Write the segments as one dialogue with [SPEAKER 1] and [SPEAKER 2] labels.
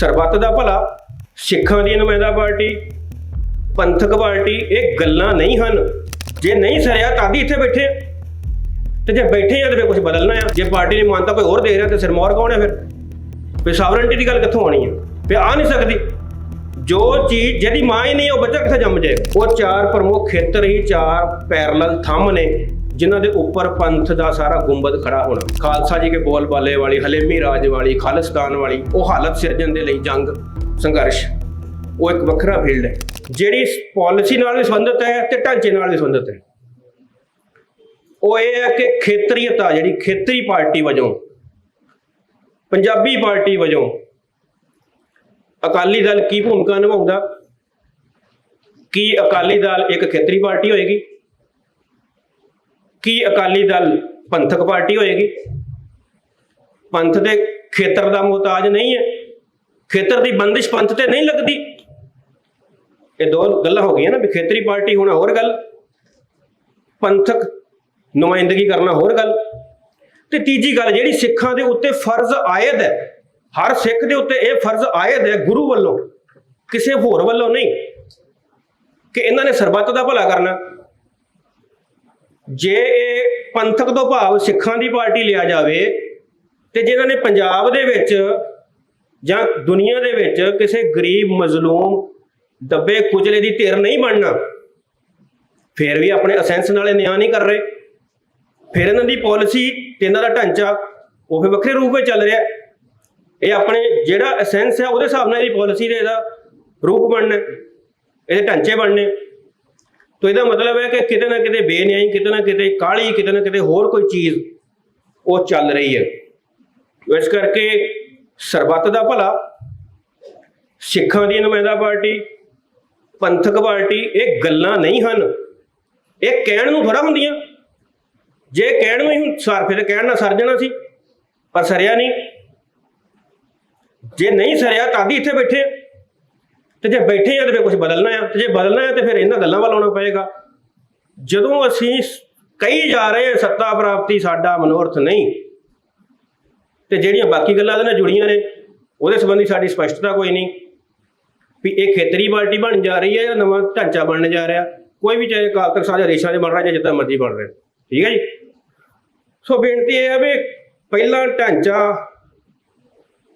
[SPEAKER 1] ਸਰਬੱਤ ਦਾ ਭਲਾ, ਸਿੱਖਾਂ ਦੀ ਨੁਮਾਇੰਦਾ ਪਾਰਟੀ, ਪੰਥਕ ਪਾਰਟੀ, ਇਹ ਗੱਲਾਂ ਨਹੀਂ ਹਨ। ਜੇ ਨਹੀਂ ਸਰਿਆ ਤਾਂ ਵੀ ਇੱਥੇ ਬੈਠੇ। ਆ। ਤੇ ਜੇ ਬੈਠੇ ਆ ਤੇ ਫਿਰ ਕੁਝ ਬਦਲਣਾ ਆ। ਜੇ ਪਾਰਟੀ ਨੇ ਮਾਨਤਾ ਕੋਈ ਹੋਰ ਦੇ ਰਿਹਾ ਤੇ ਸਿਰਮੌਰ ਕੌਣ ਹੈ ਫਿਰ? ਫਿਰ ਸਾਵਰਨਟੀ ਦੀ ਗੱਲ ਕਿੱਥੋਂ ਆਣੀ ਹੈ ਫਿਰ ਆ ਨਹੀਂ ਸਕਦੀ। ਜੋ ਚੀਜ਼ ਜਿਹਦੀ ਮਾਂ ਹੀ ਨਹੀਂ, ਉਹ ਬੱਚਾ ਕਿੱਥੇ ਜੰਮ ਜਾਏਗਾ ਉਹ ਚਾਰ ਪ੍ਰਮੁੱਖ ਖੇਤਰ ਹੀ ਚਾਰ ਪੈਰਲਲ ਥੰਮ ਨੇ। ਜਿਨ੍ਹਾਂ ਦੇ ਉੱਪਰ ਪੰਥ ਦਾ ਸਾਰਾ ਗੁੰਬਦ ਖੜਾ ਹੋਣਾ। ਖਾਲਸਾ ਜੀ ਕੇ ਬੋਲ ਬਾਲੇ ਵਾਲੀ, ਹਲੇਮੀ ਰਾਜ ਵਾਲੀ ਖਾਲਿਸਤਾਨ ਵਾਲੀ, ਉਹ ਹਾਲਤ ਸਿਰਜਣ ਦੇ ਲਈ ਜੰਗ, ਸੰਘਰਸ਼। ਉਹ ਇੱਕ ਵੱਖਰਾ ਫੀਲਡ ਹੈ, ਜਿਹੜੀ ਪਾਲਿਸੀ ਨਾਲ ਵੀ ਸੰਬੰਧਿਤ ਹੈ ਤੇ ਢਾਂਚੇ ਨਾਲ ਵੀ ਸੰਬੰਧਿਤ ਹੈ। ਉਹ ਇਹ ਹੈ ਕਿ ਖੇਤਰੀਅਤਾ, ਜਿਹੜੀ ਖੇਤਰੀ ਪਾਰਟੀ ਵਜੋਂ, ਪੰਜਾਬੀ ਪਾਰਟੀ ਵਜੋਂ ਅਕਾਲੀ ਦਲ ਕੀ ਭੂਮਿਕਾ ਨਿਭਾਉਂਦਾ? ਕੀ ਅਕਾਲੀ ਦਲ ਇੱਕ ਖੇਤਰੀ ਪਾਰਟੀ ਹੋਏਗੀ? ਕੀ ਅਕਾਲੀ ਦਲ ਪੰਥਕ ਪਾਰਟੀ ਹੋਏਗੀ? ਪੰਥ ਦੇ ਖੇਤਰ ਦਾ ਮੁਹਤਾਜ ਨਹੀਂ ਹੈ। ਖੇਤਰ ਦੀ ਬੰਦਿਸ਼ ਪੰਥ ਤੇ ਨਹੀਂ ਲੱਗਦੀ। ਇਹ ਦੋ ਗੱਲਾਂ ਹੋ ਗਈਆਂ ਨਾ ਵੀ ਖੇਤਰੀ ਪਾਰਟੀ ਹੋਣਾ ਹੋਰ ਗੱਲ, ਪੰਥਕ ਨੁਮਾਇੰਦਗੀ ਕਰਨਾ ਹੋਰ ਗੱਲ। ਤੇ ਤੀਜੀ ਗੱਲ ਜਿਹੜੀ ਸਿੱਖਾਂ ਦੇ ਉੱਤੇ ਫਰਜ਼ ਆਇਦ ਹੈ, ਹਰ ਸਿੱਖ ਦੇ ਉੱਤੇ ਇਹ ਫਰਜ਼ ਆਇਦ ਹੈ ਗੁਰੂ ਵੱਲੋਂ, ਕਿਸੇ ਹੋਰ ਵੱਲੋਂ ਨਹੀਂ। ਕਿ ਇਹਨਾਂ ਨੇ ਸਰਬੱਤ ਦਾ ਭਲਾ ਕਰਨਾ। ਜੇ ਇਹ ਪੰਥਕ ਤੋਂ ਭਾਵ ਸਿੱਖਾਂ ਦੀ ਪਾਰਟੀ ਲਿਆ ਜਾਵੇ ਤੇ ਜਿਨ੍ਹਾਂ ਨੇ ਪੰਜਾਬ ਦੇ ਵਿੱਚ ਜਾਂ ਦੁਨੀਆ ਦੇ ਵਿੱਚ ਕਿਸੇ ਗਰੀਬ, ਮਜ਼ਲੂਮ, ਦੱਬੇ ਕੁਚਲੇ ਦੀ ਧਿਰ ਨਹੀਂ ਬਣਨਾ, ਫਿਰ ਵੀ ਆਪਣੇ ਅਸੈਂਸ ਨਾਲ ਇਹ ਨਿਆਂ ਨਹੀਂ ਕਰ ਰਹੇ। ਫਿਰ ਇਹਨਾਂ ਦੀ ਪਾਲਿਸੀ ਤੇ ਇਹਨਾਂ ਦਾ ਢਾਂਚਾ ਉਹ ਫਿਰ ਵੱਖਰੇ ਰੂਪ ਵਿੱਚ ਚੱਲ ਰਿਹਾ। ਇਹ ਆਪਣੇ ਜਿਹੜਾ ਅਸੈਂਸ ਹੈ ਉਹਦੇ ਹਿਸਾਬ ਨਾਲ ਇਹਦੀ ਪਾਲਿਸੀ ਦੇ ਇਹਦਾ ਰੂਪ ਬਣਨਾ ਇਹਦੇ ਢਾਂਚੇ ਬਣਨੇ। ਤੋ ਇਹਦਾ ਮਤਲਬ ਹੈ ਕਿ ਕਿਤੇ ਨਾ ਕਿਤੇ ਬੇਨਿਆਈ, ਕਿਤੇ ਨਾ ਕਿਤੇ ਕਾਲੀ, ਕਿਤੇ ਨਾ ਕਿਤੇ ਹੋਰ ਕੋਈ ਚੀਜ਼ ਉਹ ਚੱਲ ਰਹੀ ਹੈ। ਇਸ ਕਰਕੇ ਸਰਬੱਤ ਦਾ ਭਲਾ, ਸਿੱਖਾਂ ਦੀ ਨੁਮਾਇੰਦਾ ਪਾਰਟੀ, ਪੰਥਕ ਪਾਰਟੀ, ਇਹ ਗੱਲਾਂ ਨਹੀਂ ਹਨ। ਇਹ ਕਹਿਣ ਨੂੰ ਥੋੜਾ ਹੁੰਦੀਆਂ। ਜੇ ਕਹਿਣ ਨੂੰ ਹੀ ਹੁਣ ਸਰ, ਫਿਰ ਕਹਿਣ ਨਾਲ ਸਰ ਜਾਣਾ ਸੀ, ਪਰ ਸਰਿਆ ਨਹੀਂ। ਜੇ ਨਹੀਂ ਸਰਿਆ ਤਾਂ ਵੀ ਇੱਥੇ ਬੈਠੇ ਤੇ ਜੇ ਬੈਠੇ ਆ ਤੇ ਫਿਰ ਕੁਝ ਬਦਲਣਾ ਆ, ਤੇ ਜੇ ਬਦਲਣਾ ਆ ਤੇ ਫਿਰ ਇਹਨਾਂ ਗੱਲਾਂ ਵੱਲ ਆਉਣਾ ਪਏਗਾ। ਜਦੋਂ ਅਸੀਂ ਸ- ਕਹੀ ਜਾ ਰਹੇ ਹਾਂ ਸੱਤਾ ਪ੍ਰਾਪਤੀ ਸਾਡਾ ਮਨੋਰਥ ਨਹੀਂ, ਤੇ ਜਿਹੜੀਆਂ ਬਾਕੀ ਗੱਲਾਂ ਇਹਦੇ ਨਾਲ ਜੁੜੀਆਂ ਨੇ, ਉਹਦੇ ਸੰਬੰਧੀ ਸਾਡੀ ਸਪਸ਼ਟਤਾ ਕੋਈ ਨਹੀਂ, ਵੀ ਇਹ ਖੇਤਰੀ ਪਾਰਟੀ ਬਣ ਜਾ ਰਹੀ ਹੈ ਜਾਂ ਨਵਾਂ ਢਾਂਚਾ ਬਣਨ ਜਾ ਰਿਹਾ, ਕੋਈ ਵੀ ਚਾਹੇ ਅਕਾਲ ਤਖਤ ਸਾਹਿਬ ਜਾਂ ਰੇਸ਼ਾ ਦੇ ਬਣ ਰਿਹਾ ਜਾਂ ਜਿੱਦਾਂ ਮਰਜ਼ੀ ਬਣ ਰਿਹਾ, ਠੀਕ ਹੈ ਜੀ? ਸੋ ਬੇਨਤੀ ਇਹ ਹੈ ਵੀ ਪਹਿਲਾ ਢਾਂਚਾ,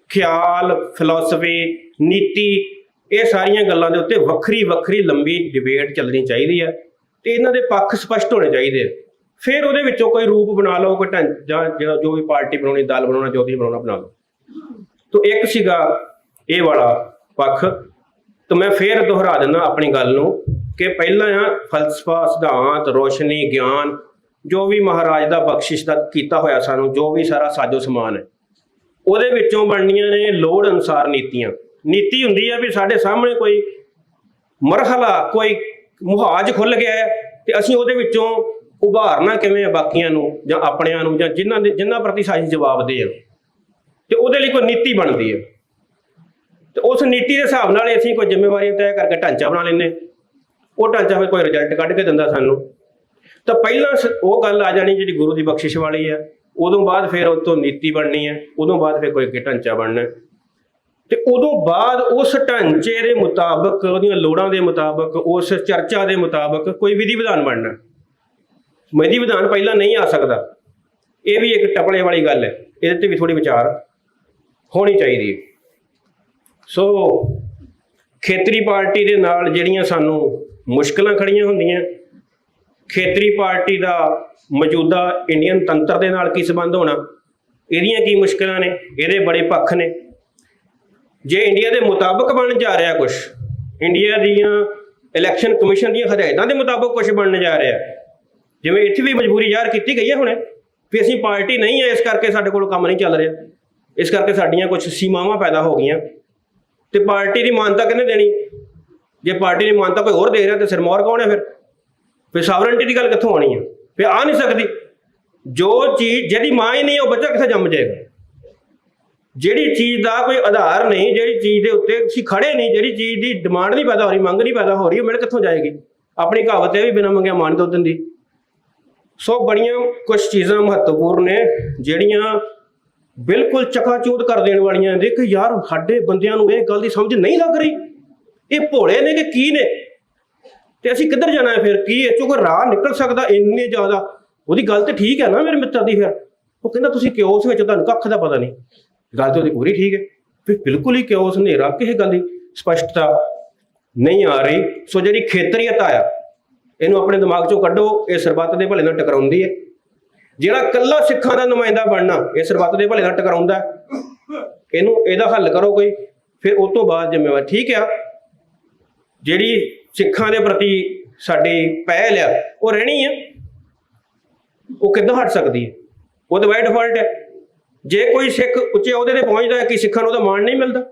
[SPEAKER 1] ਖਿਆਲ ਫਿਲਾਸਫੀ ਨੀਤੀ ਇਹ ਸਾਰੀਆਂ ਗੱਲਾਂ ਦੇ ਉੱਤੇ ਵੱਖਰੀ ਵੱਖਰੀ ਲੰਬੀ ਡਿਬੇਟ ਚੱਲਣੀ ਚਾਹੀਦੀ ਹੈ ਤੇ ਇਹਨਾਂ ਦੇ ਪੱਖ ਸਪਸ਼ਟ ਹੋਣੇ ਚਾਹੀਦੇ ਆ। ਫਿਰ ਉਹਦੇ ਵਿੱਚੋਂ ਕੋਈ ਰੂਪ ਬਣਾ ਲਓ, ਕੋਈ ਢਾਂਚਾ ਜਿਹੜਾ ਜੋ ਵੀ ਪਾਰਟੀ ਬਣਾਉਣੀ, ਦਲ ਬਣਾਉਣਾ, ਜੋ ਵੀ ਬਣਾਉਣਾ ਬਣਾ ਲਓ। ਤੋ ਇੱਕ ਸੀਗਾ ਇਹ ਵਾਲਾ ਪੱਖ, ਤਾਂ ਮੈਂ ਫੇਰ ਦੁਹਰਾ ਦਿੰਦਾ ਆਪਣੀ ਗੱਲ ਨੂੰ ਕਿ ਪਹਿਲਾਂ ਆ ਫਲਸਫਾ, ਸਿਧਾਂਤ, ਰੋਸ਼ਨੀ, ਗਿਆਨ, ਜੋ ਵੀ ਮਹਾਰਾਜ ਦਾ ਬਖਸ਼ਿਸ਼ ਦਾ ਕੀਤਾ ਹੋਇਆ ਸਾਨੂੰ, ਜੋ ਵੀ ਸਾਰਾ ਸਾਜੋ ਸਮਾਨ ਹੈ, ਉਹਦੇ ਵਿੱਚੋਂ ਬਣਨੀਆਂ ਨੇ ਲੋੜ ਅਨੁਸਾਰ ਨੀਤੀਆਂ। ਨੀਤੀ ਹੁੰਦੀ ਹੈ ਵੀ ਸਾਡੇ ਸਾਹਮਣੇ ਕੋਈ ਮਰਹਲਾ, ਕੋਈ ਮੁਹਾਜ ਖੁੱਲ ਗਿਆ ਹੈ ਤੇ ਅਸੀਂ ਉਹਦੇ ਵਿੱਚੋਂ ਉਭਾਰਨਾ ਕਿਵੇਂ ਹੈ ਬਾਕੀਆਂ ਨੂੰ ਜਾਂ ਆਪਣਿਆਂ ਨੂੰ ਜਾਂ ਜਿਨ੍ਹਾਂ ਦੇ ਜਿਨ੍ਹਾਂ ਪ੍ਰਤੀ ਸਾਡੀ ਜਵਾਬ ਦੇ ਆ। ਤੇ ਉਹਦੇ ਲਈ ਕੋਈ ਨੀਤੀ ਬਣਦੀ ਹੈ ਤੇ ਉਸ ਨੀਤੀ ਦੇ ਹਿਸਾਬ ਨਾਲ ਅਸੀਂ ਕੋਈ ਜ਼ਿੰਮੇਵਾਰੀਆਂ ਤੈਅ ਕਰਕੇ ਢਾਂਚਾ ਬਣਾ ਲੈਂਦੇ ਉਹ ਢਾਂਚਾ ਫਿਰ ਕੋਈ ਰਿਜ਼ਲਟ ਕੱਢ ਕੇ ਦਿੰਦਾ ਸਾਨੂੰ। ਤਾਂ ਪਹਿਲਾਂ ਸ- ਉਹ ਗੱਲ ਆ ਜਾਣੀ ਜਿਹੜੀ ਗੁਰੂ ਦੀ ਬਖਸ਼ਿਸ਼ ਵਾਲੀ ਹੈ ਉਦੋਂ ਬਾਅਦ ਫਿਰ ਉਹ ਤੋਂ ਨੀਤੀ ਬਣਨੀ ਹੈ ਉਦੋਂ ਬਾਅਦ ਫਿਰ ਕੋਈ ਅੱਗੇ ਢਾਂਚਾ ਬਣਨਾ। ਤੇ ਉਦੋਂ ਬਾਅਦ ਉਸ ਢਾਂਚੇ ਦੇ ਮੁਤਾਬਕ, ਉਹਦੀਆਂ ਲੋੜਾਂ ਦੇ ਮੁਤਾਬਕ, ਉਸ ਚਰਚਾ ਦੇ ਮੁਤਾਬਕ ਕੋਈ ਵਿਧੀ ਵਿਧਾਨ ਬਣਨਾ। ਵਿਧੀ ਵਿਧਾਨ ਪਹਿਲਾਂ ਨਹੀਂ ਆ ਸਕਦਾ। ਇਹ ਵੀ ਇੱਕ ਟਪਲੇ ਵਾਲੀ ਗੱਲ ਹੈ। ਇਹਦੇ ਤੇ ਵੀ ਥੋੜੀ ਵਿਚਾਰ ਹੋਣੀ ਚਾਹੀਦੀ ਹੈ। ਸੋ ਖੇਤਰੀ ਪਾਰਟੀ ਦੇ ਨਾਲ ਜਿਹੜੀਆਂ ਸਾਨੂੰ ਮੁਸ਼ਕਲਾਂ ਖੜੀਆਂ ਹੁੰਦੀਆਂ, ਖੇਤਰੀ ਪਾਰਟੀ ਦਾ ਮੌਜੂਦਾ ਇੰਡੀਅਨ ਤੰਤਰ ਦੇ ਨਾਲ ਕੀ ਸੰਬੰਧ ਹੋਣਾ, ਇਹਦੀਆਂ ਕੀ ਮੁਸ਼ਕਲਾਂ ਨੇ, ਇਹਦੇ ਬੜੇ ਪੱਖ ਨੇ। ਜੇ ਇੰਡੀਆ ਦੇ ਮੁਤਾਬਕ ਬਣ ਜਾ ਰਿਹਾ ਕੁਝ ਇੰਡੀਆ ਦੀਆਂ ਇਲੈਕਸ਼ਨ ਕਮਿਸ਼ਨ ਦੀਆਂ ਹਦਾਇਤਾਂ ਦੇ ਮੁਤਾਬਕ ਕੁਝ ਬਣਨ ਜਾ ਰਿਹਾ। ਜਿਵੇਂ ਇੱਥੇ ਵੀ ਮਜਬੂਰੀ ਜ਼ਾਹਰ ਕੀਤੀ ਗਈ ਹੈ ਹੁਣੇ ਵੀ ਅਸੀਂ ਪਾਰਟੀ ਨਹੀਂ ਹੈ, ਇਸ ਕਰਕੇ ਸਾਡੇ ਕੋਲ ਕੰਮ ਨਹੀਂ ਚੱਲ ਰਿਹਾ। ਇਸ ਕਰਕੇ ਸਾਡੀਆਂ ਕੁਝ ਸੀਮਾਵਾਂ ਪੈਦਾ ਹੋ ਗਈਆਂ। ਤੇ ਪਾਰਟੀ ਦੀ ਮਾਨਤਾ ਕਿਹਨੇ ਦੇਣੀ? ਜੇ ਪਾਰਟੀ ਦੀ ਮਾਨਤਾ ਕੋਈ ਹੋਰ ਦੇ ਰਿਹਾ ਤੇ ਸਿਰਮੌਰ ਕੌਣ ਹੈ ਫਿਰ? ਫਿਰ ਸਾਵਰਨਟੀ ਦੀ ਗੱਲ ਕਿੱਥੋਂ ਆਣੀ ਹੈ? ਫਿਰ ਆ ਨਹੀਂ ਸਕਦੀ। ਜੋ ਚੀਜ਼, ਜਿਹਦੀ ਮਾਂ ਹੀ ਨਹੀਂ ਉਹ ਬੱਚਾ ਕਿੱਥੇ ਜੰਮ ਜਾਏਗਾ? ਜਿਹੜੀ ਚੀਜ਼ ਦਾ ਕੋਈ ਆਧਾਰ ਨਹੀਂ, ਜਿਹੜੀ ਚੀਜ਼ ਦੇ ਉੱਤੇ ਅਸੀਂ ਖੜੇ ਨਹੀਂ, ਜਿਹੜੀ ਚੀਜ਼ ਦੀ ਡਿਮਾਂਡ ਨਹੀਂ ਪੈਦਾ ਹੋ ਰਹੀ, ਮੰਗ ਨਹੀਂ ਪੈਦਾ ਹੋ ਰਹੀ, ਉਹ ਮਿਲ ਕਿੱਥੋਂ ਜਾਏਗੀ? ਆਪਣੀ ਕਹਾਵਤ ਹੈ ਵੀ ਬਿਨਾਂ ਮੰਗਿਆ ਮਾਨ ਤੋਂ ਦਿੰਦੀ। ਸੋ ਬੜੀਆਂ ਕੁਝ ਚੀਜ਼ਾਂ ਮਹੱਤਵਪੂਰਨ ਨੇ, ਜਿਹੜੀਆਂ ਬਿਲਕੁਲ ਚਕਾਚੌਂਧ ਕਰ ਦੇਣ ਵਾਲੀਆਂ ਨੇ, ਕਿ ਯਾਰ ਸਾਡੇ ਬੰਦਿਆਂ ਨੂੰ ਇਹ ਗੱਲ ਦੀ ਸਮਝ ਨਹੀਂ ਲੱਗ ਰਹੀ। ਇਹ ਭੋਲੇ ਨੇ ਕਿ ਕੀ ਨੇ? ਤੇ ਅਸੀਂ ਕਿੱਧਰ ਜਾਣਾ ਹੈ ਫਿਰ? ਕੀ ਇਹ ਚੋਂ ਕੋਈ ਰਾਹ ਨਿਕਲ ਸਕਦਾ ਇੰਨੇ ਜ਼ਿਆਦਾ? ਉਹਦੀ ਗੱਲ ਤੇ ਠੀਕ ਹੈ ਨਾ ਮੇਰੇ ਮਿੱਤਰ ਦੀ ਫਿਰ। ਉਹ ਕਹਿੰਦਾ, ਤੁਸੀਂ ਕਿਉਂ ਉਸ ਵਿੱਚ ਤੁਹਾਨੂੰ ਕੱਖ ਦਾ ਪਤਾ ਨਹੀਂ? ਗੱਲ ਤੇ ਉਹਦੀ ਪੂਰੀ ਠੀਕ ਹੈ। ਫਿਰ ਬਿਲਕੁਲ ਹੀ ਕਿਉਂ ਹਨੇਰਾ? ਕਿਸੇ ਗੱਲ ਦੀ? ਸਪਸ਼ਟਤਾ ਨਹੀਂ ਆ ਰਹੀ। ਸੋ ਜਿਹੜੀ ਖੇਤਰੀਅਤ ਆ, ਇਹਨੂੰ ਆਪਣੇ ਦਿਮਾਗ ਚੋਂ ਕੱਢੋ। ਇਹ ਸਰਬੱਤ ਦੇ ਭਲੇ ਨਾਲ ਟਕਰਾਉਂਦੀ ਹੈ। ਜਿਹੜਾ ਕੱਲਾ ਸਿੱਖਾਂ ਦਾ ਨੁਮਾਇੰਦਾ ਬਣਨਾ, ਇਹ ਸਰਬੱਤ ਦੇ ਭਲੇ ਨਾਲ ਟਕਰਾਉਂਦਾ ਇਹਨੂੰ ਇਹਦਾ ਹੱਲ ਕਰੋ ਕੋਈ। ਫਿਰ ਉਸ ਤੋਂ ਬਾਅਦ ਜ਼ਿੰਮੇਵਾਰ ਠੀਕ ਆ। ਜਿਹੜੀ ਸਿੱਖਾਂ ਦੇ ਪ੍ਰਤੀ ਸਾਡੀ ਪਹਿਲ ਆ, ਉਹ ਰਹਿਣੀ ਆ। ਉਹ ਕਿੱਦਾਂ ਹਟ ਸਕਦੀ ਹੈ? ਉਹ ਤਾਂ ਬਾਈ ਡਿਫਾਲਟ ਹੈ। ਜੇ ਕੋਈ ਸਿੱਖ ਉੱਚੇ ਅਹੁਦੇ ਤੇ ਪਹੁੰਚਦਾ ਹੈ, ਕਿ ਸਿੱਖਾਂ ਨੂੰ ਉਹਦਾ ਮਾਣ ਨਹੀਂ ਮਿਲਦਾ?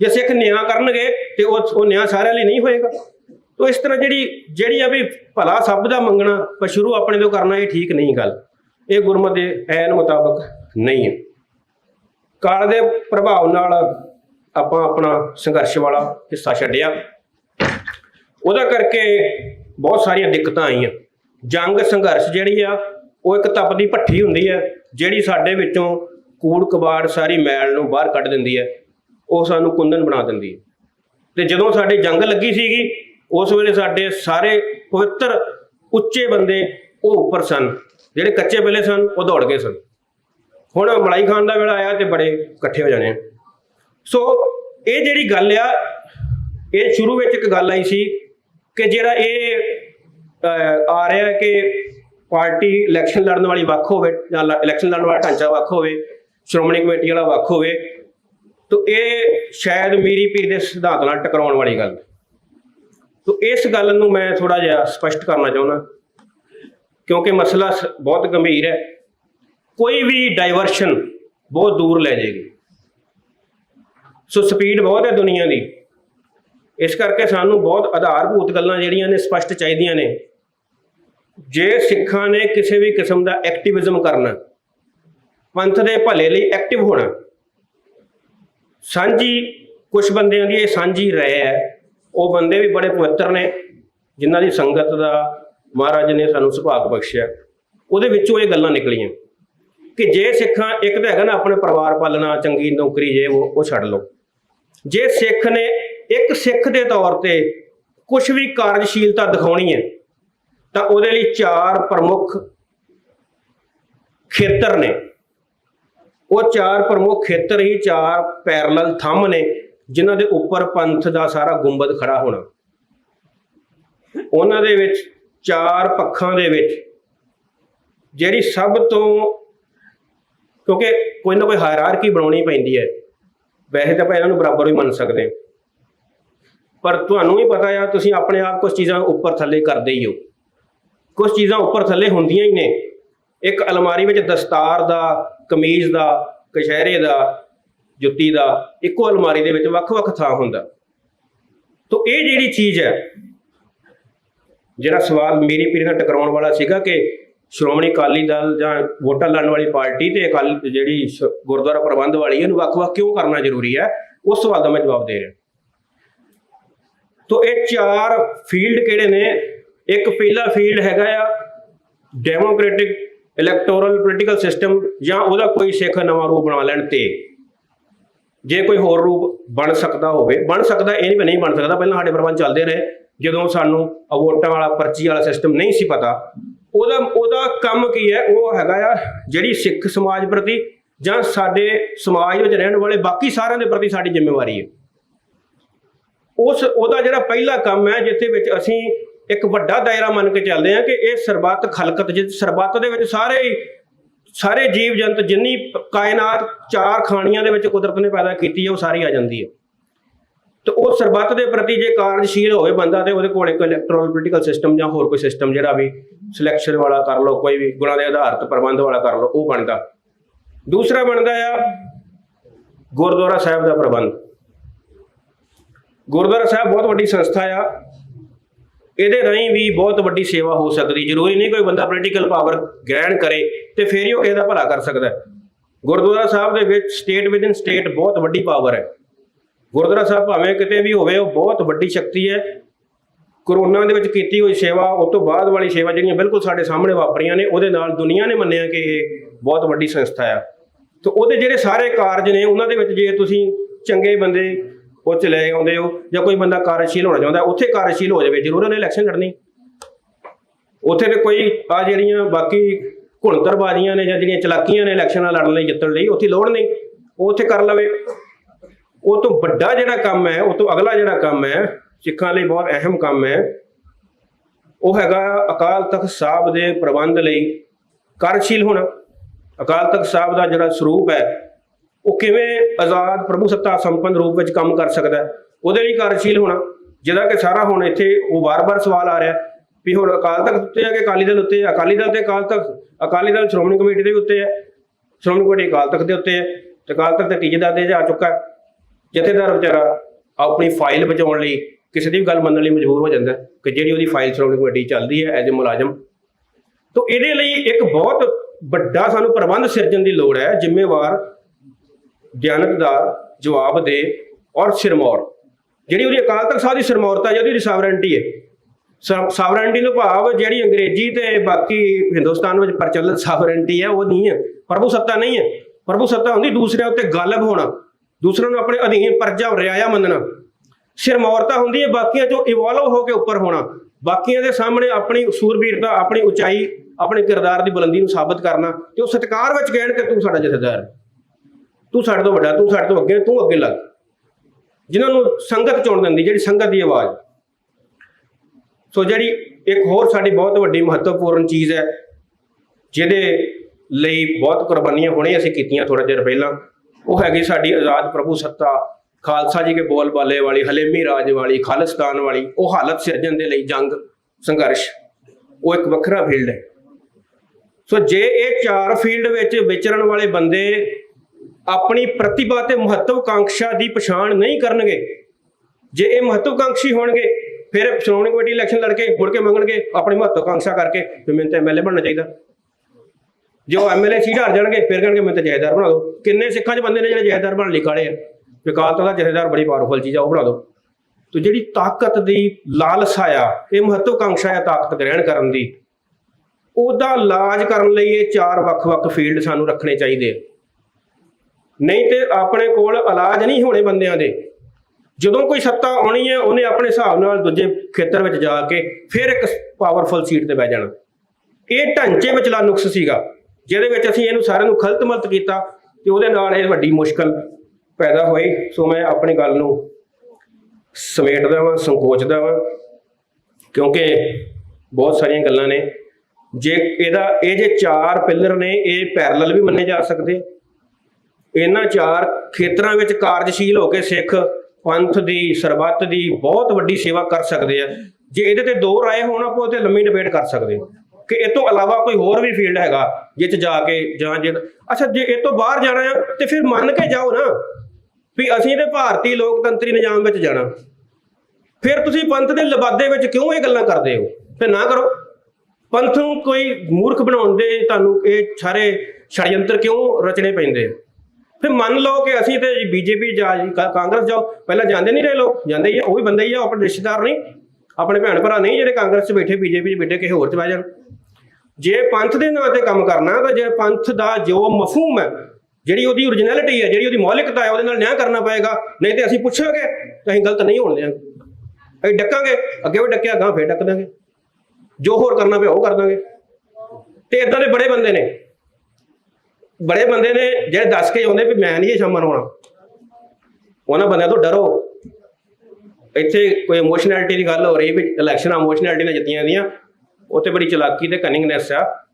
[SPEAKER 1] ਜੇ ਸਿੱਖ ਨਿਆਂ ਕਰਨਗੇ, ਤੇ ਉਹ ਉਹ ਨਿਆਂ ਸਾਰਿਆਂ ਲਈ ਨਹੀਂ ਹੋਏਗਾ। ਤੋ ਇਸ ਤਰ੍ਹਾਂ ਜਿਹੜੀ ਜਿਹੜੀ ਆ ਵੀ ਭਲਾ ਸਭ ਦਾ ਮੰਗਣਾ, ਪਰ ਸ਼ੁਰੂ ਆਪਣੇ ਤੋਂ ਕਰਨਾ ਇਹ ਠੀਕ ਨਹੀਂ ਗੱਲ। ਇਹ ਗੁਰਮਤ ਦੇ ਐਨ ਮੁਤਾਬਕ ਨਹੀਂ ਹੈ। ਕਾਲ ਦੇ ਪ੍ਰਭਾਵ ਨਾਲ ਆਪਾਂ ਆਪਣਾ ਸੰਘਰਸ਼ ਵਾਲਾ ਹਿੱਸਾ ਛੱਡਿਆ। ਉਹਦਾ ਕਰਕੇ ਬਹੁਤ ਸਾਰੀਆਂ ਦਿੱਕਤਾਂ ਆਈਆਂ। ਜੰਗ, ਸੰਘਰਸ਼ ਜਿਹੜੀ ਆ, ਉਹ ਇੱਕ ਤਪ ਦੀ ਭੱਠੀ ਹੁੰਦੀ ਹੈ। ਜਿਹੜੀ ਸਾਡੇ ਵਿੱਚੋਂ ਕੂੜ ਕਬਾੜ ਸਾਰੀ ਮੈਲ ਨੂੰ ਬਾਹਰ ਕੱਢ ਦਿੰਦੀ ਹੈ, ਉਹ ਸਾਨੂੰ ਕੁੰਦਨ ਬਣਾ ਦਿੰਦੀ ਹੈ। ਤੇ ਜਦੋਂ ਸਾਡੀ ਜੰਗ ਲੱਗੀ ਸੀਗੀ, ਉਸ ਵੇਲੇ ਸਾਡੇ ਸਾਰੇ ਪਵਿੱਤਰ, ਉੱਚੇ ਬੰਦੇ ਉਹ ਉੱਪਰ ਸਨ। ਜਿਹੜੇ ਕੱਚੇ ਵੇਲੇ ਸਨ, ਉਹ ਦੌੜ ਗਏ ਸਨ। ਹੁਣ ਮਲਾਈ ਖਾਨ ਦਾ ਵੇਲਾ ਆਇਆ ਤੇ ਬੜੇ ਇਕੱਠੇ ਹੋ ਜਾਣੇ ਆ। ਸੋ ਇਹ ਜਿਹੜੀ ਗੱਲ ਆ, ਇਹ ਸ਼ੁਰੂ ਵਿੱਚ ਇੱਕ ਗੱਲ ਆਈ ਸੀ ਕਿ ਜਿਹੜਾ ਇਹ ਆ ਰਿਹਾ ਕਿ ਪਾਰਟੀ ਇਲੈਕਸ਼ਨ ਲੜਨ ਵਾਲੀ ਵੱਖ ਹੋਵੇ ਜਾਂ ਇਲੈਕਸ਼ਨ ਲੜਨ ਵਾਲਾ ਢਾਂਚਾ ਵੱਖ ਹੋਵੇ, ਸ਼੍ਰੋਮਣੀ ਕਮੇਟੀ ਵਾਲਾ ਵੱਖ ਹੋਵੇ, ਤਾਂ ਇਹ ਸ਼ਾਇਦ ਮੀਰੀ ਪੀਰ ਦੇ ਸਿਧਾਂਤ ਨਾਲ ਟਕਰਾਉਣ ਵਾਲੀ ਗੱਲ। ਤਾਂ ਇਸ ਗੱਲ ਨੂੰ ਮੈਂ ਥੋੜਾ ਜਿਹਾ ਸਪਸ਼ਟ ਕਰਨਾ ਚਾਹੁੰਦਾ, ਕਿਉਂਕਿ ਮਸਲਾ ਸ- ਬਹੁਤ ਗੰਭੀਰ ਹੈ। ਕੋਈ ਵੀ ਡਾਈਵਰਸ਼ਨ ਬਹੁਤ ਦੂਰ ਲੈ ਜਾਏਗੀ ਸੋ ਸਪੀਡ ਬਹੁਤ ਹੈ ਦੁਨੀਆ ਦੀ। ਇਸ ਕਰਕੇ ਸਾਨੂੰ ਬਹੁਤ ਆਧਾਰਭੂਤ ਗੱਲਾਂ ਜਿਹੜੀਆਂ ਨੇ ਸਪਸ਼ਟ ਚਾਹੀਦੀਆਂ ਨੇ। ਜੇ ਸਿੱਖਾਂ ਨੇ ਕਿਸੇ ਵੀ ਕਿਸਮ ਦਾ ਐਕਟਿਵਿਜ਼ਮ ਕਰਨਾ, ਪੰਥ ਦੇ ਭਲੇ ਲਈ ਐਕਟਿਵ ਹੋਣਾ, ਸਾਂਝੀ ਕੁਝ ਬੰਦਿਆਂ ਦੀ ਇਹ ਸਾਂਝੀ ਰਹਿ ਹੈ, ਉਹ ਬੰਦੇ ਵੀ ਬੜੇ ਪਵਿੱਤਰ ਨੇ, ਜਿਨ੍ਹਾਂ ਦੀ ਸੰਗਤ ਦਾ ਮਹਾਰਾਜ ਨੇ ਸਾਨੂੰ ਸੁਭਾਗ ਬਖਸ਼ਿਆ, ਉਹਦੇ ਵਿੱਚੋਂ ਇਹ ਗੱਲਾਂ ਨਿਕਲੀਆਂ ਕਿ ਜੇ ਸਿੱਖਾਂ, ਇੱਕ ਤਾਂ ਹੈਗਾ ਨਾ ਆਪਣੇ ਪਰਿਵਾਰ ਪਾਲਣਾ, ਚੰਗੀ ਨੌਕਰੀ ਜੇ ਉਹ ਉਹ ਛੱਡ ਲਓ। ਜੇ ਸਿੱਖ ਨੇ ਇੱਕ ਸਿੱਖ ਦੇ ਤੌਰ ਤੇ ਕੁਝ ਵੀ ਕਾਰਜਸ਼ੀਲਤਾ ਦਿਖਾਉਣੀ ਹੈ ਤਾਂ ਉਹਦੇ ਲਈ ਚਾਰ ਪ੍ਰਮੁੱਖ ਖੇਤਰ ਨੇ। ਉਹ ਚਾਰ ਪ੍ਰਮੁੱਖ ਖੇਤਰ ਹੀ ਚਾਰ ਪੈਰਲਲ ਥੰਮ ਨੇ, ਜਿਨ੍ਹਾਂ ਦੇ ਉੱਪਰ ਪੰਥ ਦਾ ਸਾਰਾ ਗੁੰਬਦ ਖੜਾ ਹੋਣਾ। ਉਹਨਾਂ ਦੇ ਵਿੱਚ, ਚਾਰ ਪੱਖਾਂ ਦੇ ਵਿੱਚ, ਜਿਹੜੀ ਸਭ ਤੋਂ, ਕਿਉਂਕਿ ਕੋਈ ਨਾ ਕੋਈ ਹਾਇਰਾਰਕੀ ਬਣਾਉਣੀ ਪੈਂਦੀ ਹੈ। ਵੈਸੇ ਤਾਂ ਆਪਾਂ ਇਹਨਾਂ ਨੂੰ ਬਰਾਬਰ ਵੀ ਮੰਨ ਸਕਦੇ ਹਾਂ। ਪਰ ਤੁਹਾਨੂੰ ਵੀ ਪਤਾ ਆ, ਤੁਸੀਂ ਆਪਣੇ ਆਪ ਕੁਝ ਚੀਜ਼ਾਂ ਉੱਪਰ ਥੱਲੇ ਕਰਦੇ ਹੀ ਹੋ। ਕੁਝ ਚੀਜ਼ਾਂ ਉੱਪਰ ਥੱਲੇ ਹੁੰਦੀਆਂ ਹੀ ਨੇ। ਇੱਕ ਅਲਮਾਰੀ ਵਿੱਚ ਦਸਤਾਰ ਦਾ, ਕਮੀਜ਼ ਦਾ ਕਸ਼ਹਿਰੇ ਦਾ, ਜੁੱਤੀ ਦਾ, ਇੱਕੋ ਅਲਮਾਰੀ ਦੇ ਵਿੱਚ ਵੱਖ-ਵੱਖ ਥਾਂ ਹੁੰਦਾ। ਤੋਂ ਇਹ ਜਿਹੜੀ ਚੀਜ਼ ਹੈ, ਜਿਹੜਾ ਸਵਾਲ ਮੇਰੀ ਪੀੜੀ ਨਾਲ ਟਕਰਾਉਣ ਵਾਲਾ ਸੀਗਾ ਕਿ ਸ਼੍ਰੋਮਣੀ ਅਕਾਲੀ ਦਲ ਜਾਂ ਵੋਟਾਂ ਲੈਣ ਵਾਲੀ ਪਾਰਟੀ ਤੇ ਅਕਾਲੀ, ਜਿਹੜੀ ਸ਼- ਗੁਰਦੁਆਰਾ ਪ੍ਰਬੰਧ ਵਾਲੀ ਇਹਨੂੰ ਵੱਖ-ਵੱਖ ਕਿਉਂ ਕਰਨਾ ਜ਼ਰੂਰੀ ਹੈ? ਉਸ ਸਵਾਲ ਦਾ ਮੈਂ ਜਵਾਬ ਦੇ ਰਿਹਾ। ਤੋ ਇਹ ਚਾਰ ਫੀਲਡ ਕਿਹੜੇ ਨੇ? ਇੱਕ ਪਹਿਲਾ ਫੀਲਡ ਹੈਗਾ ਆ ਡੈਮੋਕ੍ਰੈਟਿਕ ਇਲੈਕਟੋਰਲ ਪੋਲੀਟੀਕਲ ਸਿਸਟਮ ਜਾਂ ਉਹਦਾ ਕੋਈ ਸਿੱਖ ਨਵਾਂ ਰੂਪ ਬਣਾ ਲੈਣ ਤੇ। ਜੇ ਕੋਈ ਹੋਰ ਰੂਪ ਬਣ ਸਕਦਾ ਹੋਵੇ, ਬਣ ਸਕਦਾ, ਇਹ ਨਹੀਂ ਵੀ ਨਹੀਂ ਬਣ ਸਕਦਾ, ਪਹਿਲਾਂ ਸਾਡੇ ਪ੍ਰਬੰਧ ਚੱਲਦੇ ਰਹੇ। ਜਦੋਂ ਸਾਨੂੰ ਆਹ ਵੋਟਾਂ ਵਾਲਾ, ਪਰਚੀ ਵਾਲਾ ਸਿਸਟਮ ਨਹੀਂ ਸੀ ਪਤਾ, ਉਹਦਾ ਉਹਦਾ ਕੰਮ ਕੀ ਹੈ? ਉਹ ਹੈਗਾ ਆ ਜਿਹੜੀ ਸਿੱਖ ਸਮਾਜ ਪ੍ਰਤੀ ਜਾਂ ਸਾਡੇ ਸਮਾਜ ਵਿੱਚ ਰਹਿਣ ਵਾਲੇ ਬਾਕੀ ਸਾਰਿਆਂ ਦੇ ਪ੍ਰਤੀ ਸਾਡੀ ਜ਼ਿੰਮੇਵਾਰੀ ਹੈ। ਉਸ, ਉਹਦਾ ਜਿਹੜਾ ਪਹਿਲਾ ਕੰਮ ਹੈ, ਜਿੱਥੇ ਵਿੱਚ ਅਸੀਂ ਇੱਕ ਵੱਡਾ ਦਾਇਰਾ ਮੰਨ ਕੇ ਚੱਲਦੇ ਹਾਂ ਕਿ ਇਹ ਸਰਬੱਤ ਖਲਕਤ ਜਿਸ ਸਰਬੱਤ ਦੇ ਵਿੱਚ ਸਾਰੇ ਸਾਰੇ ਜੀਵ ਜੰਤ ਜਿੰਨੀ ਕਾਇਨਾਤ ਚਾਰ ਖਾਣੀਆਂ ਦੇ ਵਿੱਚ ਕੁਦਰਤ ਨੇ ਪੈਦਾ ਕੀਤੀ ਹੈ, ਉਹ ਸਾਰੀ ਆ ਜਾਂਦੀ ਹੈ। ਤੇ ਉਹ ਸਰਬੱਤ ਦੇ ਪ੍ਰਤੀ ਜੇ ਕਾਰਜਸ਼ੀਲ ਹੋਵੇ ਬੰਦਾ ਤੇ ਉਹਦੇ ਕੋਲ ਇੱਕ ਇਲੈਕਟ੍ਰੋਨਲ ਪੋਲੀਟੀਕਲ ਸਿਸਟਮ ਜਾਂ ਹੋਰ ਕੋਈ ਸਿਸਟਮ ਜਿਹੜਾ ਵੀ ਸਿਲੈਕਸ਼ਨ ਵਾਲਾ ਕਰ ਲਓ, ਕੋਈ ਵੀ ਗੁਣਾਂ ਦੇ ਆਧਾਰਿਤ ਪ੍ਰਬੰਧ ਵਾਲਾ ਕਰ ਲਓ, ਉਹ ਬਣਦਾ। ਦੂਸਰਾ ਬਣਦਾ ਆ ਗੁਰਦੁਆਰਾ ਸਾਹਿਬ ਦਾ ਪ੍ਰਬੰਧ। ਗੁਰਦੁਆਰਾ ਸਾਹਿਬ ਬਹੁਤ ਵੱਡੀ ਸੰਸਥਾ ਆ। ਇਹਦੇ ਰਾਹੀਂ ਵੀ ਬਹੁਤ ਵੱਡੀ ਸੇਵਾ ਹੋ ਸਕਦੀ, ਜ਼ਰੂਰੀ ਨਹੀਂ ਕੋਈ ਬੰਦਾ ਪੋਲੀਟੀਕਲ ਪਾਵਰ ਗ੍ਰਹਿਣ ਕਰੇ ਤੇ ਫਿਰ ਹੀ ਉਹ ਕਿਸੇ ਦਾ ਭਲਾ ਕਰ ਸਕਦਾ ਹੈ। ਗੁਰਦੁਆਰਾ ਸਾਹਿਬ ਦੇ ਵਿੱਚ ਸਟੇਟ ਵਿਦਿਨ ਸਟੇਟ ਬਹੁਤ ਵੱਡੀ ਪਾਵਰ ਹੈ। ਗੁਰਦੁਆਰਾ ਸਾਹਿਬ ਭਾਵੇਂ ਕਿਤੇ ਵੀ ਹੋਵੇ, ਉਹ ਬਹੁਤ ਵੱਡੀ ਸ਼ਕਤੀ ਹੈ। ਕਰੋਨਾ ਦੇ ਵਿੱਚ ਕੀਤੀ ਹੋਈ ਸੇਵਾ ਉਸ ਤੋਂ ਬਾਅਦ ਵਾਲੀ ਸੇਵਾ ਜਿਹੜੀਆਂ ਬਿਲਕੁਲ ਸਾਡੇ ਸਾਹਮਣੇ ਵਾਪਰੀਆਂ ਨੇ, ਉਹਦੇ ਨਾਲ ਦੁਨੀਆ ਨੇ ਮੰਨਿਆ ਕਿ ਇਹ ਬਹੁਤ ਵੱਡੀ ਸੰਸਥਾ ਆ। ਤੇ ਉਹਦੇ ਜਿਹੜੇ ਸਾਰੇ ਕਾਰਜ ਨੇ, ਉਹਨਾਂ ਦੇ ਵਿੱਚ ਜੇ ਤੁਸੀਂ ਚੰਗੇ ਬੰਦੇ ਉਹ ਚ ਲੈ ਆਉਂਦੇ ਹੋ, ਜਾਂ ਕੋਈ ਬੰਦਾ ਕਾਰਜਸ਼ੀਲ ਹੋਣਾ ਚਾਹੁੰਦਾ, ਉੱਥੇ ਕਾਰਜਸ਼ੀਲ ਹੋ ਜਾਵੇ, ਜ਼ਰੂਰ ਉਹਨੇ ਇਲੈਕਸ਼ਨ ਲੜਨੀ। ਉੱਥੇ ਤੇ ਕੋਈ ਆ ਜਿਹੜੀਆਂ ਬਾਕੀ ਘੁਣਤਰਬਾਜ਼ੀਆਂ ਨੇ ਜਾਂ ਜਿਹੜੀਆਂ ਚਲਾਕੀਆਂ ਨੇ ਇਲੈਕਸ਼ਨਾਂ ਲੜਨ ਲਈ ਜਿੱਤਣ ਲਈ, ਉੱਥੇ ਲੋੜ ਨਹੀਂ, ਉਹ ਉੱਥੇ ਕਰ ਲਵੇ। ਉਹ ਤੋਂ ਵੱਡਾ ਜਿਹੜਾ ਕੰਮ ਹੈ, ਉਹ ਤੋਂ ਅਗਲਾ ਜਿਹੜਾ ਕੰਮ ਹੈ, ਸਿੱਖਾਂ ਲਈ ਬਹੁਤ ਅਹਿਮ ਕੰਮ ਹੈ, ਉਹ ਹੈਗਾ ਅਕਾਲ ਤਖਤ ਸਾਹਿਬ ਦੇ ਪ੍ਰਬੰਧ ਲਈ ਕਾਰਜਸ਼ੀਲ ਹੋਣਾ। ਅਕਾਲ ਤਖਤ ਸਾਹਿਬ ਦਾ ਜਿਹੜਾ ਸਰੂਪ ਹੈ ਉਹ ਕਿਵੇਂ ਆਜ਼ਾਦ ਪ੍ਰਭੂ ਸੱਤਾ ਸੰਪੰਨ ਰੂਪ ਵਿੱਚ ਕੰਮ ਕਰ ਸਕਦਾ ਹੈ? ਉਹਦੇ ਲਈ ਕਾਰਜਸ਼ੀਲ ਹੋਣਾ। ਜਿਹਦਾ ਕਿ ਸਾਰਾ ਹੁਣ ਇੱਥੇ ਉਹ ਵਾਰ-ਵਾਰ ਸਵਾਲ ਆ ਰਿਹਾ ਵੀ ਹੁਣ ਅਕਾਲ ਤਖਤ ਉੱਤੇ ਆ ਕਿ ਅਕਾਲੀ ਦਲ ਉੱਤੇ ਅਕਾਲੀ ਦਲ ਤੇ ਅਕਾਲ ਤਖਤ, ਅਕਾਲੀ ਦਲ ਸ਼੍ਰੋਮਣੀ ਕਮੇਟੀ ਦੇ ਉੱਤੇ ਹੈ। ਸ਼੍ਰੋਮਣੀ ਕਮੇਟੀ ਅਕਾਲ ਤਖਤ ਦੇ ਉੱਤੇ ਹੈ ਤੇ ਅਕਾਲ ਤਖਤ ਦੇ ਤੀਜੇਦਾਰ ਦੇ ਜਾ ਚੁੱਕਾ ਹੈ। ਜਥੇਦਾਰ ਵਿਚਾਰਾ ਆਪਣੀ ਫਾਈਲ ਬਚਾਉਣ ਲਈ ਕਿਸੇ ਦੀ ਵੀ ਗੱਲ ਮੰਨਣ ਲਈ ਮਜਬੂਰ ਹੋ ਜਾਂਦਾ ਕਿ ਜਿਹੜੀ ਉਹਦੀ ਫਾਈਲ ਸ਼੍ਰੋਮਣੀ ਕਮੇਟੀ ਚੱਲਦੀ ਹੈ ਐਜ਼ ਅ ਮੁਲਾਜ਼ਮ। ਤੋਂ ਇਹਦੇ ਲਈ ਇੱਕ ਬਹੁਤ ਵੱਡਾ ਸਾਨੂੰ ਪ੍ਰਬੰਧ ਸਿਰਜਣ ਦੀ ਲੋੜ ਹੈ। ਜ਼ਿੰਮੇਵਾਰ ਦਿਆਨਤ ਦਾ ਜਵਾਬ ਦੇ ਔਰ ਸਿਰਮੌਰ। ਜਿਹੜੀ ਉਹਦੀ ਅਕਾਲ ਤਖਤ ਸਾਹਿਬ ਦੀ ਸਿਰਮੌਰਤਾ ਜਿਹੜੀ ਉਹਦੀ ਸਾਵਰੈਂਟੀ ਹੈ। ਸਾਵਰੈਂਟੀ ਨੂੰ ਭਾਵ ਜਿਹੜੀ ਅੰਗਰੇਜ਼ੀ ਤੇ ਬਾਕੀ ਹਿੰਦੁਸਤਾਨ ਵਿੱਚ ਪ੍ਰਚਲਿਤ ਸਾਵਰੈਂਟੀ ਹੈ, ਉਹ ਨਹੀਂ ਹੈ। ਪ੍ਰਭੂ ਸੱਤਾ ਨਹੀਂ ਹੈ। ਪ੍ਰਭੂ ਸੱਤਾ ਹੁੰਦੀ ਦੂਸਰਿਆਂ ਉੱਤੇ ਗਾਲਬ ਹੋਣਾ, ਦੂਸਰਿਆਂ ਨੂੰ ਆਪਣੇ ਅਧੀਨ ਪਰਜਾ ਰਿਆਇਆ ਮੰਨਣਾ। ਸਿਰਮੌਰਤਾ ਹੁੰਦੀ ਹੈ ਬਾਕੀਆਂ ਚੋਂ ਇਵੋਲਵ ਹੋ ਕੇ ਉੱਪਰ ਹੋਣਾ। ਬਾਕੀਆਂ ਦੇ ਸਾਹਮਣੇ ਆਪਣੀ ਸੂਰਬੀਰਤਾ, ਆਪਣੀ ਉਚਾਈ, ਆਪਣੇ ਕਿਰਦਾਰ ਦੀ ਬੁਲੰਦੀ ਨੂੰ ਸਾਬਤ ਕਰਨਾ ਤੇ ਉਹ ਸਤਿਕਾਰ ਵਿੱਚ ਕਹਿਣ ਕਿ ਤੂੰ ਸਾਡਾ ਜਥੇਦਾਰ ਹੈ। ਤੂੰ ਸਾਡੇ ਤੋਂ ਵੱਡਾ, ਤੂੰ ਸਾਡੇ ਤੋਂ ਅੱਗੇ, ਤੂੰ ਅੱਗੇ ਲੱਗ। ਜਿਨ੍ਹਾਂ ਨੂੰ ਸੰਗਤ ਚੁਣ ਦਿੰਦੀ, ਜਿਹੜੀ ਸੰਗਤ ਦੀ ਆਵਾਜ਼। ਸੋ ਜਿਹੜੀ ਇੱਕ ਹੋਰ ਸਾਡੀ ਬਹੁਤ ਵੱਡੀ ਮਹੱਤਵਪੂਰਨ ਚੀਜ਼ ਹੈ, ਜਿਹਦੇ ਲਈ ਬਹੁਤ ਕੁਰਬਾਨੀਆਂ ਹੁਣੇ ਅਸੀਂ ਕੀਤੀਆਂ ਥੋੜਾ ਚਿਰ ਪਹਿਲਾਂ, ਉਹ ਹੈਗੀ ਸਾਡੀ ਆਜ਼ਾਦ ਪ੍ਰਭੂ ਸੱਤਾ, ਖਾਲਸਾ ਜੀ ਕੇ ਬੋਲ ਬਾਲੇ ਵਾਲੀ, ਹਲੇਮੀ ਰਾਜ ਵਾਲੀ, ਖਾਲਿਸਤਾਨ ਵਾਲੀ, ਉਹ ਹਾਲਤ ਸਿਰਜਣ ਦੇ ਲਈ ਜੰਗ, ਸੰਘਰਸ਼, ਉਹ ਇੱਕ ਵੱਖਰਾ ਫੀਲਡ ਹੈ। ਸੋ ਜੇ ਇਹ ਚਾਰ ਫੀਲਡ ਵਿੱਚ ਵਿਚਰਨ ਵਾਲੇ ਬੰਦੇ ਆਪਣੀ ਪ੍ਰਤਿਭਾ ਤੇ ਮਹੱਤਵਕਾਂਕਸ਼ਾ ਦੀ ਪਛਾਣ ਨਹੀਂ ਕਰਨਗੇ। ਜੇ ਇਹ ਮਹੱਤਵਕਾਂਕਸ਼ੀ ਹੋਣਗੇ, ਫਿਰ ਸ਼੍ਰੋਮਣੀ ਕਮੇਟੀ ਇਲੈਕਸ਼ਨ ਲੜ ਕੇ, ਮੁੜ ਕੇ ਮੰਗਣਗੇ ਆਪਣੀ ਮਹੱਤਵਕਾਂਕਸ਼ਾ ਕਰਕੇ ਵੀ ਮੈਨੂੰ ਤਾਂ ਐਮਐਲਏ ਬਣਨਾ ਚਾਹੀਦਾ। ਜੇ ਉਹ ਐਮਐਲਏ ਸੀਟ ਹਾਰ ਜਾਣਗੇ, ਫਿਰ ਕਹਿਣਗੇ ਮੈਨੂੰ ਤਾਂ ਜਥੇਦਾਰ ਬਣਾ ਦਿਓ। ਕਿੰਨੇ ਸਿੱਖਾਂ 'ਚ ਬੰਦੇ ਨੇ ਜਿਹੜੇ ਜਥੇਦਾਰ ਬਣਨ ਲਈ ਕਾਲੇ ਆ? ਵਿਕਾਲ ਦਾ ਜਥੇਦਾਰ ਬੜੀ ਪਾਵਰਫੁਲ ਚੀਜ਼ ਆ, ਉਹ ਬਣਾ ਦਿਓ। ਤੇ ਜਿਹੜੀ ਤਾਕਤ ਦੀ ਲਾਲਸਾ ਆ, ਇਹ ਮਹੱਤਵਕਾਂਕਸ਼ਾ ਆ ਤਾਕਤ ਗ੍ਰਹਿਣ ਕਰਨ ਦੀ, ਉਹਦਾ ਇਲਾਜ ਕਰਨ ਲਈ ਇਹ ਚਾਰ ਵੱਖ-ਵੱਖ ਫੀਲਡ ਸਾਨੂੰ ਰੱਖਣੇ ਚਾਹੀਦੇ ਆ। ਨਹੀਂ ਤੇ ਆਪਣੇ ਕੋਲ ਇਲਾਜ ਨਹੀਂ ਹੋਣੇ ਬੰਦਿਆਂ ਦੇ। ਜਦੋਂ ਕੋਈ ਸੱਤਾ ਆਉਣੀ ਹੈ, ਉਹਨੇ ਆਪਣੇ ਹਿਸਾਬ ਨਾਲ ਦੂਜੇ ਖੇਤਰ ਵਿੱਚ ਜਾ ਕੇ ਫਿਰ ਇੱਕ ਪਾਵਰਫੁਲ ਸੀਟ ਤੇ ਬਹਿ ਜਾਣਾ। ਇਹ ਢਾਂਚੇ ਵਿਚਲਾ ਨੁਕਸ ਸੀਗਾ, ਜਿਹਦੇ ਵਿੱਚ ਅਸੀਂ ਇਹਨੂੰ ਸਾਰਿਆਂ ਨੂੰ ਖਲਤ-ਮਲਤ ਕੀਤਾ ਤੇ ਉਹਦੇ ਨਾਲ ਇਹ ਵੱਡੀ ਮੁਸ਼ਕਲ ਪੈਦਾ ਹੋਈ। ਸੋ ਮੈਂ ਆਪਣੀ ਗੱਲ ਨੂੰ ਸਮੇਟਦਾ ਵਾਂ, ਸੰਕੋਚਦਾ ਵਾਂ, ਕਿਉਂਕਿ ਬਹੁਤ ਸਾਰੀਆਂ ਗੱਲਾਂ ਨੇ। ਜੇ ਇਹਦਾ, ਇਹ ਜੇ ਚਾਰ ਪਿੱਲਰ ਨੇ, ਇਹ ਪੈਰਲਲ ਵੀ ਮੰਨੇ ਜਾ ਸਕਦੇ। ਇਹਨਾਂ ਚਾਰ ਖੇਤਰਾਂ ਵਿੱਚ ਕਾਰਜਸ਼ੀਲ ਹੋ ਕੇ ਸਿੱਖ ਪੰਥ ਦੀ, ਸਰਬੱਤ ਦੀ ਬਹੁਤ ਵੱਡੀ ਸੇਵਾ ਕਰ ਸਕਦੇ ਆ। ਜੇ ਇਹਦੇ ਤੇ ਦੋ ਰਾਏ ਹੋਣ, ਆਪਾਂ ਉਹਤੇ ਲੰਮੀ ਡਿਬੇਟ ਕਰ ਸਕਦੇ ਹਾਂ। ਕਿ ਇਹ ਤੋਂ ਇਲਾਵਾ ਕੋਈ ਹੋਰ ਵੀ ਫੀਲਡ ਹੈਗਾ ਜਿੱਥੇ ਜਾ ਕੇ ਜਾਂ ਜੇ ਅੱਛਾ, ਜੇ ਇਹ ਤੋਂ ਬਾਹਰ ਜਾਣਾ ਆ, ਤੇ ਫਿਰ ਮੰਨ ਕੇ ਜਾਓ ਨਾ ਵੀ ਅਸੀਂ ਤੇ ਭਾਰਤੀ ਲੋਕਤੰਤਰੀ ਨਿਜ਼ਾਮ ਵਿੱਚ ਜਾਣਾ। ਫਿਰ ਤੁਸੀਂ ਪੰਥ ਦੇ ਲਬਾਦੇ ਵਿੱਚ ਕਿਉਂ ਇਹ ਗੱਲਾਂ ਕਰਦੇ ਹੋ? ਫਿਰ ਨਾ ਕਰੋ। ਪੰਥ ਨੂੰ ਕੋਈ ਮੂਰਖ ਬਣਾਉਣ ਦੇ ਤੁਹਾਨੂੰ ਇਹ ਸਾਰੇ ਛੜਯੰਤਰ ਕਿਉਂ ਰਚਣੇ ਪੈਂਦੇ ਆ? ਫਿਰ ਮੰਨ ਲਓ ਕਿ ਅਸੀਂ ਤੇ ਬੀਜੇਪੀ ਜਾ ਜੀ, ਕਾ- ਕਾਂਗਰਸ ਜਾਓ ਪਹਿਲਾਂ ਜਾਂਦੇ ਨਹੀਂ ਰਹੇ ਲੋਕ ਜਾਂਦੇ ਹੀ ਆ ਉਹ ਵੀ ਬੰਦੇ ਹੀ ਆ ਆਪਣੇ ਰਿਸ਼ਤੇਦਾਰ ਨਹੀਂ ਆਪਣੇ ਭੈਣ ਭਰਾ ਨਹੀਂ ਜਿਹੜੇ ਕਾਂਗਰਸ 'ਚ ਬੈਠੇ ਬੀਜੇਪੀ 'ਚ ਬੈਠੇ ਕਿਸੇ ਹੋਰ 'ਚ ਬਹਿ ਜਾਣ। ਜੇ ਪੰਥ ਦੇ ਨਾਂ ਤੇ ਕੰਮ ਕਰਨਾ ਤਾਂ ਜੇ ਪੰਥ ਦਾ ਜੋ ਮਫਹੂਮ ਹੈ ਜਿਹੜੀ ਉਹਦੀ ਓਰੀਜਨੈਲਿਟੀ ਹੈ ਜਿਹੜੀ ਉਹਦੀ ਮੌਲਿਕਤਾ ਹੈ ਉਹਦੇ ਨਾਲ ਨਿਆਂ ਕਰਨਾ ਪਏਗਾ ਨਹੀਂ ਤੇ ਅਸੀਂ ਪੁੱਛਾਂਗੇ ਤਾਂ ਅਸੀਂ ਗਲਤ ਨਹੀਂ ਹੋਣ ਦਿਆਂਗੇ। ਅਸੀਂ ਡੱਕਾਂਗੇ ਅੱਗੇ ਵੀ ਡੱਕਿਆ ਗਾਂ ਫੇਰ ਡੱਕ ਦਾਂਗੇ ਜੋ ਹੋਰ ਕਰਨਾ ਪਿਆ ਉਹ ਕਰ ਦਾਂਗੇ ਤੇ ਇਦਾਂ ਦੇ ਬੜੇ ਬੰਦੇ ਨੇ। ਬੜੇ ਬੰਦੇ ਨੇ ਜਿਹੜੇ ਦੱਸ ਕੇ ਆਉਂਦੇ ਵੀ ਮੈਂ ਨਹੀਂ ਇਹ ਸ਼ਾਮਲ ਹੋਣਾ ਉਹਨਾਂ ਬੰਦਿਆਂ ਤੋਂ ਡਰੋ। ਇੱਥੇ ਕੋਈ ਇਮੋਸ਼ਨੈਲਿਟੀ ਦੀ ਗੱਲ ਹੋ ਰਹੀ ਵੀ ਇਲੈਕਸ਼ਨਾਂ ਇਮੋਸ਼ਨੈਲਿਟੀ ਨਾਲ ਜਿੱਤੀਆਂ ਜਾਂਦੀਆਂ। ਉੱਥੇ ਬੜੀ ਚਲਾਕੀ ਤੇ ਕਨਿੰਗਨੈਸ ਆ।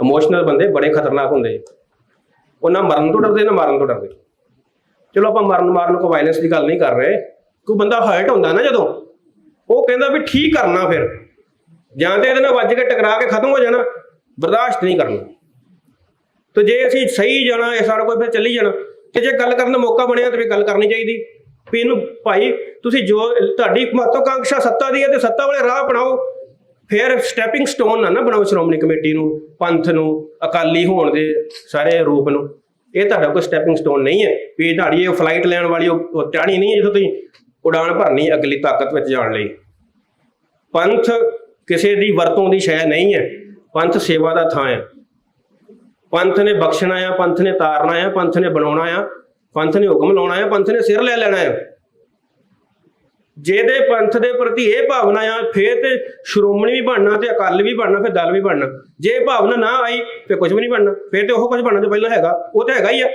[SPEAKER 1] ਇਮੋਸ਼ਨਲ ਬੰਦੇ ਬੜੇ ਖਤਰਨਾਕ ਹੁੰਦੇ। ਉਹ ਨਾ ਮਰਨ ਤੋਂ ਡਰਦੇ, ਨਾ ਮਾਰਨ ਤੋਂ ਡਰਦੇ। ਚਲੋ ਆਪਾਂ ਮਰਨ ਮਾਰਨ ਕੋ ਵਾਇਲੈਂਸ ਦੀ ਗੱਲ ਨਹੀਂ ਕਰ ਰਹੇ। ਕੋਈ ਬੰਦਾ ਹਰਟ ਹੁੰਦਾ ਨਾ ਜਦੋਂ, ਉਹ ਕਹਿੰਦਾ ਵੀ ਠੀਕ ਕਰਨਾ ਫਿਰ। ਜਾਂ ਤੇ ਇਹਦੇ ਨਾਲ ਵੱਜ ਕੇ ਟਕਰਾ ਕੇ ਖਤਮ ਹੋ ਜਾਣਾ। ਬਰਦਾਸ਼ਤ ਨਹੀਂ ਕਰਨਾ। ਤੇ ਜੇ ਅਸੀਂ ਸਹੀ ਜਾਣਾ, ਇਹ ਸਾਰਾ ਕੁਝ ਫਿਰ ਚੱਲੀ ਜਾਣਾ, ਤੇ ਜੇ ਗੱਲ ਕਰਨ ਦਾ ਮੌਕਾ ਬਣਿਆ ਤੇ ਫਿਰ ਗੱਲ ਕਰਨੀ ਚਾਹੀਦੀ। ਵੀ ਇਹਨੂੰ ਭਾਈ, ਤੁਸੀਂ ਜੋ, ਤੁਹਾਡੀ ਮਹੱਤਵਕਾਂਕਸ਼ਾ ਸੱਤਾ ਦੀ ਹੈ ਤੇ ਸੱਤਾ ਵਾਲੇ ਰਾਹ ਬਣਾਓ ਫਿਰ ਸਟੈਪਿੰਗ ਸਟੋਨ ਨਾ ਨਾ ਬਣਾਓ ਸ਼੍ਰੋਮਣੀ ਕਮੇਟੀ ਨੂੰ, ਪੰਥ ਨੂੰ, ਅਕਾਲੀ ਹੋਣ ਦੇ ਸਾਰੇ ਰੂਪ ਨੂੰ। ਇਹ ਤੁਹਾਡਾ ਕੋਈ ਸਟੈਪਿੰਗ ਸਟੋਨ ਨਹੀਂ ਹੈ। ਵੀ ਤੁਹਾਡੀ ਇਹ ਫਲਾਈਟ ਲੈਣ ਵਾਲੀ ਉਹ ਉਹ ਟਾਣੀ ਨਹੀਂ ਹੈ ਜਿੱਥੋਂ ਤੁਸੀਂ ਉਡਾਨ ਭਰਨੀ ਅਗਲੀ ਤਾਕਤ ਵਿੱਚ ਜਾਣ ਲਈ। ਪੰਥ ਕਿਸੇ ਦੀ ਵਰਤੋਂ ਦੀ ਸ਼ੈ ਨਹੀਂ ਹੈ। ਪੰਥ ਸੇਵਾ ਦਾ ਥਾਂ ਹੈ। ਪੰਥ ਨੇ ਬਖਸ਼ਣਾ ਆ, ਪੰਥ ਨੇ ਤਾਰਨਾ ਆ, ਪੰਥ ਨੇ ਬਣਾਉਣਾ ਆ, ਪੰਥ ਨੇ ਹੁਕਮ ਲਾਉਣਾ ਆ, ਪੰਥ ਨੇ ਸਿਰ ਲੈ ਲੈਣਾ ਆ। ਜਿਹਦੇ ਪੰਥ ਦੇ ਪ੍ਰਤੀ ਇਹ ਭਾਵਨਾ ਆ, ਫੇਰ ਤੇ ਸ਼੍ਰੋਮਣੀ ਵੀ ਬਣਨਾ ਤੇ ਅਕਾਲੀ ਵੀ ਬਣਨਾ, ਫਿਰ ਦਲ ਵੀ ਬਣਨਾ। ਜੇ ਭਾਵਨਾ ਨਾ ਆਈ, ਫਿਰ ਕੁਝ ਵੀ ਨਹੀਂ ਬਣਨਾ। ਫੇਰ ਤੇ ਉਹ ਕੁਝ ਬਣਨਾ ਤੋਂ ਪਹਿਲਾਂ ਹੈਗਾ, ਉਹ ਤਾਂ ਹੈਗਾ ਹੀ ਆ।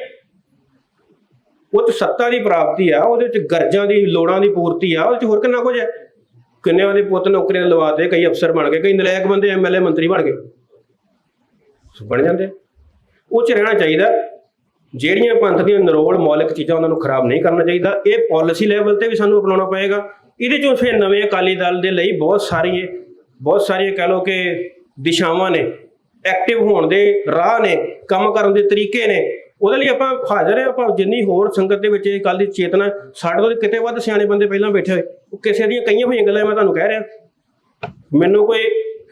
[SPEAKER 1] ਉਹ ਤੇ ਸੱਤਾ ਦੀ ਪ੍ਰਾਪਤੀ ਆ, ਉਹਦੇ ਵਿੱਚ ਗਰਜਾਂ ਦੀ, ਲੋੜਾਂ ਦੀ ਪੂਰਤੀ ਆ, ਉਹਦੇ ਚ ਹੋਰ ਕਿੰਨਾ ਕੁਝ ਹੈ ਕਿੰਨਿਆਂ ਦੇ ਪੁੱਤ ਨੌਕਰੀਆਂ ਲਵਾਤੇ ਕਈ ਅਫਸਰ ਬਣ ਗਏ, ਕਈ ਨਲਾਇਕ ਬੰਦੇ ਐਮਐਲਏ ਮੰਤਰੀ ਬਣ ਗਏ। ਬਣ ਜਾਂਦੇ ਉਹ ਚ ਰਹਿਣਾ ਚਾਹੀਦਾ ਜਿਹੜੀਆਂ ਪੰਥ ਦੀਆਂ ਨਿਰੋਲ ਮੌਲਿਕ ਚੀਜ਼ਾਂ ਉਹਨਾਂ ਨੂੰ ਖਰਾਬ ਨਹੀਂ ਕਰਨਾ ਚਾਹੀਦਾ। ਇਹ ਪਾਲਿਸੀ ਲੈਵਲ ਤੇ ਵੀ ਸਾਨੂੰ ਅਪਣਾਉਣਾ ਪਏਗਾ। ਇਹਦੇ ਚੋਂ ਫਿਰ ਨਵੇਂ ਅਕਾਲੀ ਦਲ ਦੇ ਲਈ ਬਹੁਤ ਸਾਰੀਆਂ ਬਹੁਤ ਸਾਰੀਆਂ ਕਹਿ ਲਓ ਕਿ ਦਿਸ਼ਾਵਾਂ ਨੇ ਐਕਟਿਵ ਹੋਣ ਦੇ ਰਾਹ ਨੇ, ਕੰਮ ਕਰਨ ਦੇ ਤਰੀਕੇ ਨੇ। ਉਹਦੇ ਲਈ ਆਪਾਂ ਹਾਜ਼ਰ ਹਾਂ ਭਾਵੇਂ ਜਿੰਨੀ ਹੋਰ ਸੰਗਤ ਦੇ ਵਿੱਚ ਇਹ ਗੱਲ ਦੀ ਚੇਤਨਾ, ਸਾਡੇ ਤੋਂ ਕਿਤੇ ਵੱਧ ਸਿਆਣੇ ਬੰਦੇ ਪਹਿਲਾਂ ਬੈਠੇ ਹੋਏ। ਉਹ ਕਿਸੇ ਦੀਆਂ ਕਈਆਂ ਹੋਈਆਂ ਗੱਲਾਂ ਮੈਂ ਤੁਹਾਨੂੰ ਕਹਿ ਰਿਹਾ। ਮੈਨੂੰ ਕੋਈ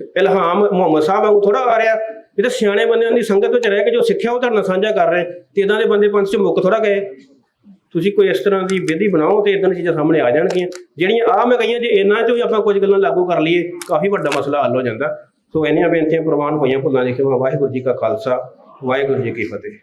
[SPEAKER 1] ਇਲਹਾਮ ਮੁਹੰਮਦ ਸਾਹਿਬ ਵਾਂਗੂ ਥੋੜਾ ਆ ਰਿਹਾ। ਇਹ ਤਾਂ ਸਿਆਣੇ ਬੰਦਿਆਂ ਦੀ ਸੰਗਤ ਵਿੱਚ ਰਹਿ ਕੇ ਜੋ ਸਿੱਖਿਆ ਉਹ ਤੁਹਾਡੇ ਨਾਲ ਸਾਂਝਾ ਕਰ ਰਹੇ, ਤੇ ਇਦਾਂ ਦੇ ਬੰਦੇ ਪੰਥ ਚ ਮੁੱਕ ਥੋੜਾ ਗਏ। ਤੁਸੀਂ ਕੋਈ ਇਸ ਤਰ੍ਹਾਂ ਦੀ ਵਿਧੀ ਬਣਾਓ ਤੇ ਇਦਾਂ ਦੀਆਂ ਚੀਜ਼ਾਂ ਸਾਹਮਣੇ ਆ ਜਾਣਗੀਆਂ। ਜਿਹੜੀਆਂ ਆ ਮੈਂ ਕਹੀਆਂ ਜੇ ਇਹਨਾਂ ਚੋਂ ਹੀ ਆਪਾਂ ਕੁਝ ਗੱਲਾਂ ਲਾਗੂ ਕਰ ਲਈਏ, ਕਾਫੀ ਵੱਡਾ ਮਸਲਾ ਹੱਲ ਹੋ ਜਾਂਦਾ। ਸੋ ਇੰਨੀਆਂ ਬੇਨਤੀਆਂ ਪ੍ਰਵਾਨ ਹੋਈਆਂ ਭੁੱਲਾਂ ਦੀ ਵਾਹਿਗੁਰੂ ਜੀ ਕਾ ਖਾਲਸਾ, ਵਾਹਿਗੁਰੂ ਜੀ ਕੀ ਫਤਿਹ।